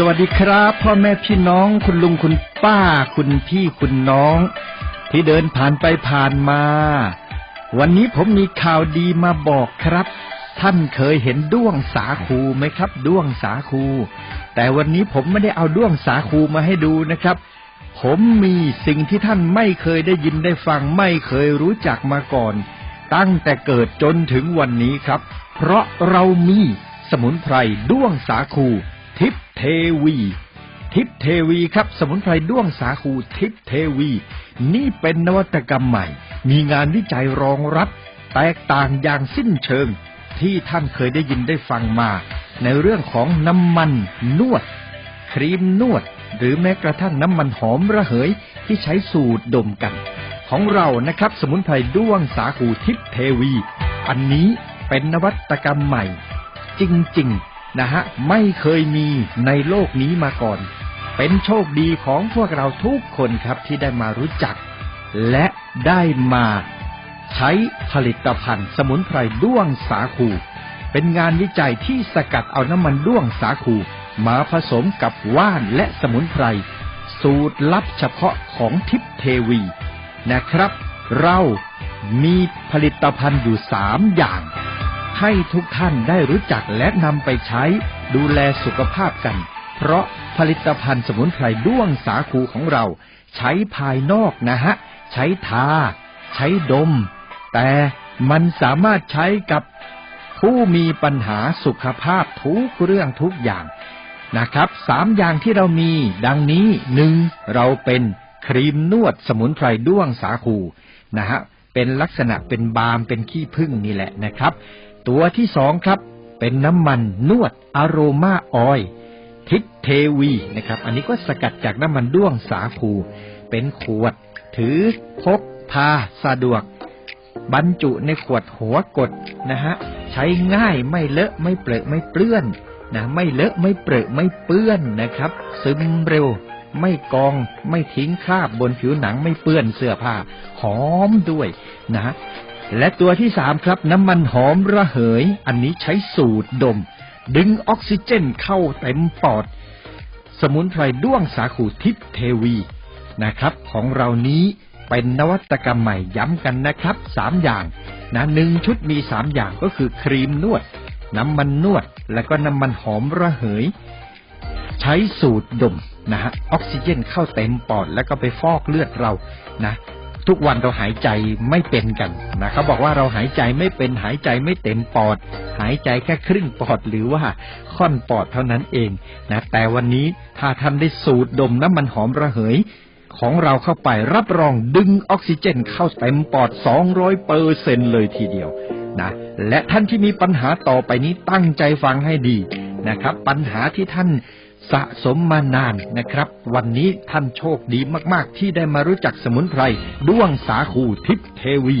สวัสดีครับ พ่อแม่พี่น้องคุณลุงคุณป้าคุณพี่คุณน้อง ที่เดินผ่านไปผ่านมา วันนี้ผมมีข่าวดีมาบอกครับ ท่านเคยเห็นด้วงสาคูไหมครับด้วงสาคู แต่วันนี้ผมไม่ได้เอาด้วงสาคูมาให้ดูนะครับ ผมมีสิ่งที่ท่านไม่เคยได้ยินได้ฟังไม่เคยรู้จักมาก่อน ตั้งแต่เกิดจนถึงวันนี้ครับ เพราะเรามีสมุนไพรด้วงสาคู ทิพเทวี ทิพเทวีครับ สมุนไพรด้วงสาคูทิพเทวี นี่เป็นนวัตกรรมใหม่ มีงานวิจัยรองรับ แตกต่างอย่างสิ้นเชิง ที่ท่านเคยได้ยินได้ฟังมา ในเรื่องของน้ำมันนวด ครีมนวด หรือแม้กระทั่งน้ำมันหอมระเหยที่ใช้สูดดมกัน ของเรานะครับ สมุนไพรด้วงสาคูทิพเทวี อันนี้เป็นนวัตกรรมใหม่ จริง ๆ นะฮะไม่เคยมีในโลกนี้มาก่อน เป็นโชคดีของพวกเราทุกคนครับที่ได้มารู้จัก และได้มาใช้ผลิตภัณฑ์สมุนไพรด้วงสาคู เป็นงานวิจัยที่สกัดเอาน้ำมันด้วงสาคูมาผสมกับว่านและสมุนไพร สูตรลับเฉพาะของทิพเทวีนะครับ เรามีผลิตภัณฑ์อยู่สามอย่าง ให้ทุกท่านได้รู้จักและนำไปใช้ดูแลสุขภาพกัน เพราะผลิตภัณฑ์สมุนไพรด้วงสาคูของเรา ใช้ภายนอกนะฮะ ใช้ทา ใช้ดม แต่มันสามารถใช้กับผู้มีปัญหาสุขภาพทุกเรื่องทุกอย่างนะครับสามอย่างที่เรามี ดังนี้หนึ่งเราเป็นครีมนวดสมุนไพรด้วงสาคูนะฮะเป็นลักษณะเป็นบาล์มเป็นขี้ผึ้งนี่แหละนะครับ ตัวที่สองครับ เป็นน้ำมันนวดอโรมาออยทิพเทวีนะครับ อันนี้ก็สกัดจากน้ำมันด้วงสาคู เป็นขวด ถือพกพาสะดวก บรรจุในขวดหัวกดนะฮะ ใช้ง่ายไม่เลอะไม่เปรอะไม่เปื้อนนะไม่เลอะไม่เปรอะไม่เปื้อนนะครับ ซึมเร็ว ไม่กองไม่ทิ้งคราบบนผิวหนังไม่เปื้อนเสื้อผ้า หอมด้วยนะ และตัวที่สามครับน้ำมันหอมระเหย อันนี้ใช้สูดดม ดึงออกซิเจนเข้าเต็มปอด สมุนไพรด้วงสาคูทิพเทวีนะครับ ของเรานี้เป็นนวัตกรรมใหม่ย้ำกันนะครับสามอย่างนะหนึ่งชุดมีสามอย่างก็คือครีมนวด น้ำมันนวด และก็น้ำมันหอมระเหย ใช้สูดดมนะฮะออกซิเจนเข้าเต็มปอดแล้วก็ไปฟอกเลือดเรานะ ทุกวันเราหายใจไม่เป็นกันนะเขาบอกว่าเราหายใจไม่เป็นหายใจไม่เต็มปอด หายใจแค่ครึ่งปอดหรือว่าค่อนปอดเท่านั้นเองนะแต่วันนี้ถ้าท่านได้สูดดมน้ำมันหอมระเหยของเราเข้าไปรับรองดึงออกซิเจนเข้าเต็มปอด 200เปอร์เซ็นเลยทีเดียวนะและท่านที่มีปัญหาต่อไปนี้ตั้งใจฟังให้ดีนะครับ ปัญหาที่ท่าน สะสมมานานนะครับ วันนี้ท่านโชคดีมากๆ ที่ได้มารู้จักสมุนไพรด้วงสาคูทิพเทวี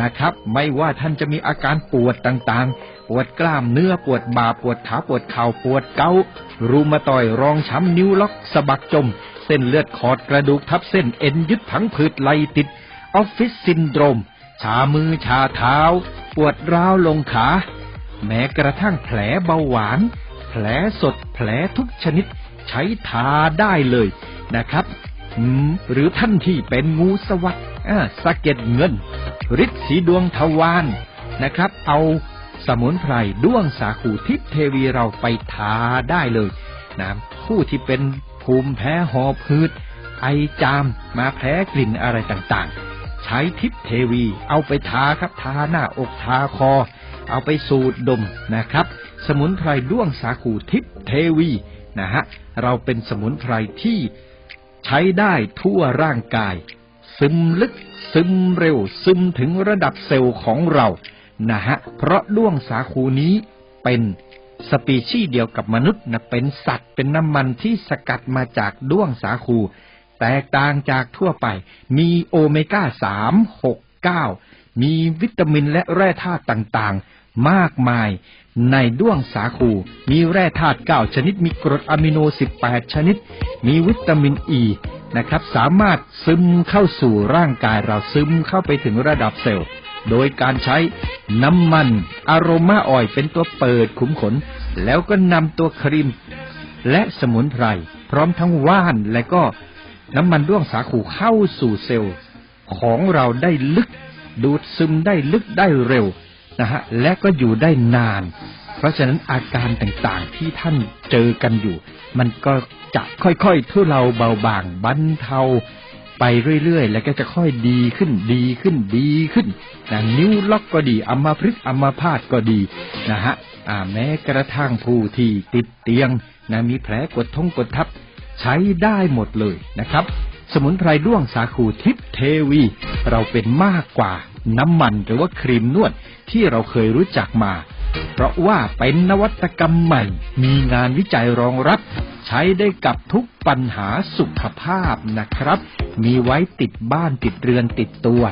นะครับ ไม่ว่าท่านจะมีอาการปวดต่างๆ ปวดกล้ามเนื้อปวดบ่าปวดขาปวดเข่าปวดเการูมาตอยรองช้ำนิ้วล็อกสะบักจม เส้นเลือดขอดกระดูกทับเส้นเอ็นยึดผังผืดไหลติด ออฟฟิศซินโดรม ชามือชาเท้า ปวดร้าวลงขา แม้กระทั่งแผลเบาหวาน แผลสดแผลทุกชนิดใช้ทาได้เลยนะครับหรือท่านที่เป็นงูสวัสด์สะเก็ดเงินฤทธิ์สีดวงทวารนะครับ เอาสมุนไพรด้วงสาคูทิพเทวีเราไปทาได้เลยนะผู้ที่เป็นภูมิแพ้หอบหืด ไอจามมาแพ้กลิ่นอะไรต่างๆ ใช้ทิพเทวีเอาไปทาครับทาหน้าอกทาคอ เอาไปสูดดมนะครับ สมุนไพรด้วงสาคูทิพเทวีนะฮะเราเป็นสมุนไพรที่ใช้ได้ทั่วร่างกาย ซึมลึกซึมเร็ว ซึมถึงระดับเซลล์ของเรานะฮะเพราะด้วงสาคูนี้เป็นสปีชีส์เดียวกับมนุษย์นะเป็นสัตว์เป็นน้ำมันที่สกัดมาจากด้วงสาคู แตกต่างจากทั่วไป มีโอเมก้าสามหกเก้ามีวิตามินและแร่ธาตุต่างๆ มากมาย ในด้วงสาคู มีแร่ธาตุเก้าชนิด มีกรดอะมิโน 18 ชนิด มีวิตามินอ e, ีนะครับ สามารถซึมเข้าสู่ร่างกายเราซึมเข้าไปถึงระดับเซลล์ โดยการใช้น้ำมันอโรมาออยเป็นตัวเปิดขุมขน แล้วก็นำตัวครีม และสมุนไพร พร้อมทั้งว่านและก็น้ำมันด้วงสาคูเข้าสู่เซลล์ ของเราได้ลึกดูดซึมได้ลึกได้เร็ว นะฮะและก็อยู่ได้นาน เพราะฉะนั้นอาการต่างๆที่ท่านเจอกันอยู่ มันก็จะค่อยๆทุเลาเบาบางบรรเทาไปเรื่อยๆ แล้วก็จะค่อยดีขึ้นดีขึ้นดีขึ้นนะนิ้วล็อกก็ดีอัมาพฤกอัมาพาตก็ดีนะฮะแม้กระทั่งผู้ที่ติดเตียงนะมีแผลกดท้องกดทับใช้ได้หมดเลยนะครับ สมุนไพรด้วงสาคูทิพเทวี เราเป็นมากกว่าน้ำมันหรือว่าครีมนวดที่เราเคยรู้จักมา เพราะว่าเป็นนวัตกรรมใหม่ มีงานวิจัยรองรับ ใช้ได้กับทุกปัญหาสุขภาพนะครับ มีไว้ติดบ้านติดเรือนติดตัว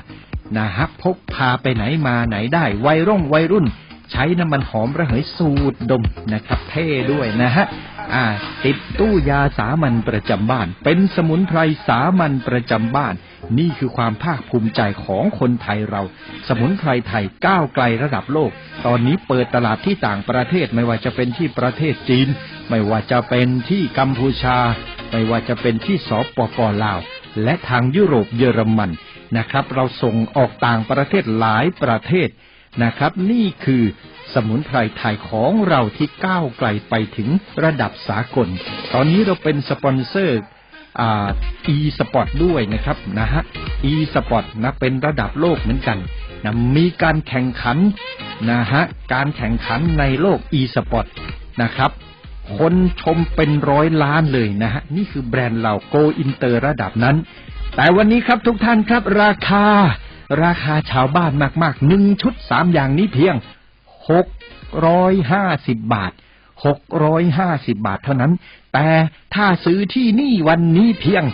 นะฮะพกพาไปไหนมาไหนได้ วัยรุ่งวัยรุ่น ใช้น้ำมันหอมระเหยสูดดมนะครับ เท่ด้วยนะฮะ อ่าติดตู้ยาสามัญประจำบ้าน เป็นสมุนไพรสามัญประจำบ้าน นี่คือความภาคภูมิใจของคนไทยเรา สมุนไพรไทยก้าวไกลระดับโลก ตอนนี้เปิดตลาดที่ต่างประเทศไม่ว่าจะเป็นที่ประเทศจีน ไม่ว่าจะเป็นที่กัมพูชา ไม่ว่าจะเป็นที่สปปลาว และทางยุโรปเยอรมันนะครับ เราส่งออกต่างประเทศหลายประเทศ นะครับ นี่คือสมุนไพรไทยของเราที่ก้าวไกลไปถึงระดับสากล ตอนนี้เราเป็นสปอนเซอร์อ่า e-sport ด้วยนะครับนะฮะ e-sport นะเป็นระดับโลกเหมือนกันนะมีการแข่งขันนะฮะการแข่งขันในโลก e-sport นะครับคนชมเป็นร้อยล้านเลยนะฮะ นี่คือแบรนด์เราโกอินเตอร์ระดับนั้น แต่วันนี้ครับทุกท่านครับราคา ราคาชาวบ้านมากๆหนึ่งชุดสามอย่างนี้เพียงหกร้อยห้าสิบบาทหกร้อยห้าสิบบาทเท่านั้น แต่ถ้าซื้อที่นี่วันนี้เพียง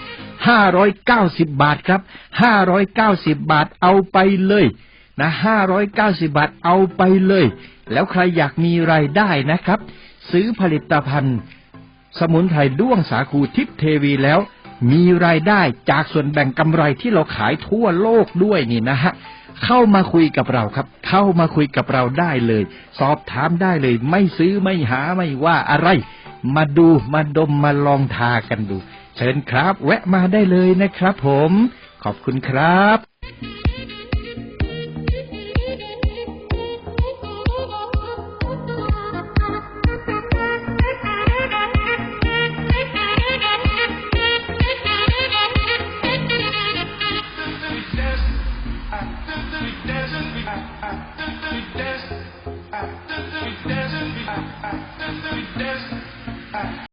ห้าร้อยเก้าสิบบาทครับห้าร้อยเก้าสิบบาทเอาไปเลยนะห้าร้อยเก้าสิบบาทเอาไปเลย แล้วใครอยากมีรายได้นะครับ ซื้อผลิตภัณฑ์ สมุนไพรด้วงสาคูทิพเทวีแล้ว มีรายได้จากส่วนแบ่งกำไรที่เราขายทั่วโลกด้วยนี่นะฮะเข้ามาคุยกับเราครับ เข้ามาคุยกับเราได้เลย สอบถามได้เลย ไม่ซื้อไม่หาไม่ว่าอะไร มาดูมาดมมาลองทากันดู เชิญครับ แวะมาได้เลยนะครับผม ขอบคุณครับ